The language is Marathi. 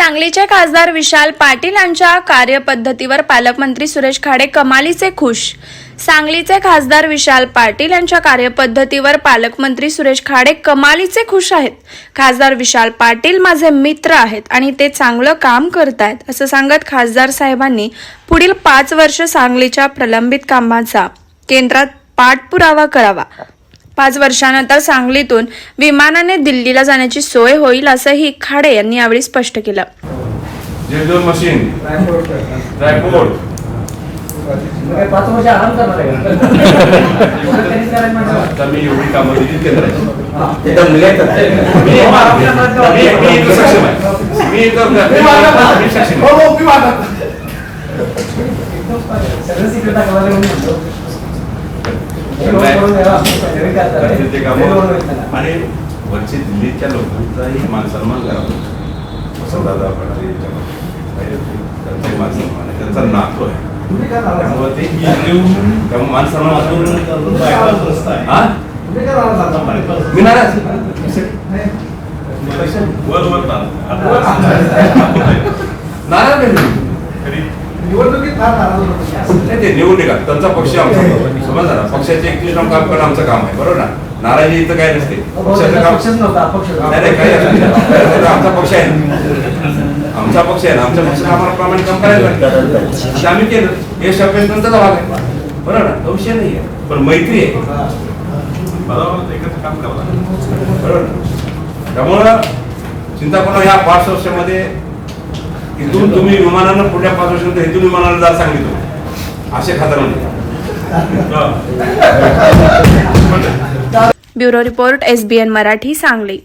सांगलीचे खासदार विशाल पाटील यांच्या कार्यपद्धतीवर पालकमंत्री सुरेश खाडे कमालीचे खुश. सांगलीचे खासदार विशाल पाटील यांच्या कार्यपद्धतीवर पालकमंत्री सुरेश खाडे कमालीचे खुश आहेत. खासदार विशाल पाटील माझे मित्र आहेत आणि ते चांगलं काम करतायत असं सांगत खासदार साहेबांनी पुढील पाच वर्ष सांगलीच्या प्रलंबित कामाचा केंद्रात पाठपुरावा करावा. पाच वर्षानंतर सांगलीतून विमानाने दिल्लीला जाण्याची सोय होईल असंही खाडे यांनी यावेळी स्पष्ट केलं. मशीन कामं. आणि वरची दिल्लीच्या लोकांचाही मान सन्मान करावा वसंतदादा पाटील यांच्या त्यांचे मान सन्मान आहे. त्यांचा नातो आहे? त्यामुळे ते त्यामुळे मान सन्मान नाराज मी. निवडणुकीत फार नाराज होतो. नाही ते निवडून का त्यांचा पक्ष आमचा. समजा ना? पक्षाचे एकतीस काम करणं आमचं काम आहे. बरोबर ना? नाराजी इथं काय नसते. पक्षाचं काम पक्षच. नाही नाही काही दे. आमचा पक्ष आहे. आमचा पक्ष आहे ना? आमच्या पक्षाला आम्हाला प्रामाणिक काम करायला आम्ही केलं. हे शब्द त्यांचा भाग आहे. बरोबर ना? तो विषय नाही आहे. पण मैत्री आहे. बरोबर ना? त्यामुळं चिंता करून ह्या पाच वर्षामध्ये इथून तुम्ही विमानानं पुढल्या पाच वर्षानंतर इथून विमानाला जा सांगितलं. असे खातर म्हणजे bureau report SBN Marathi Sangli.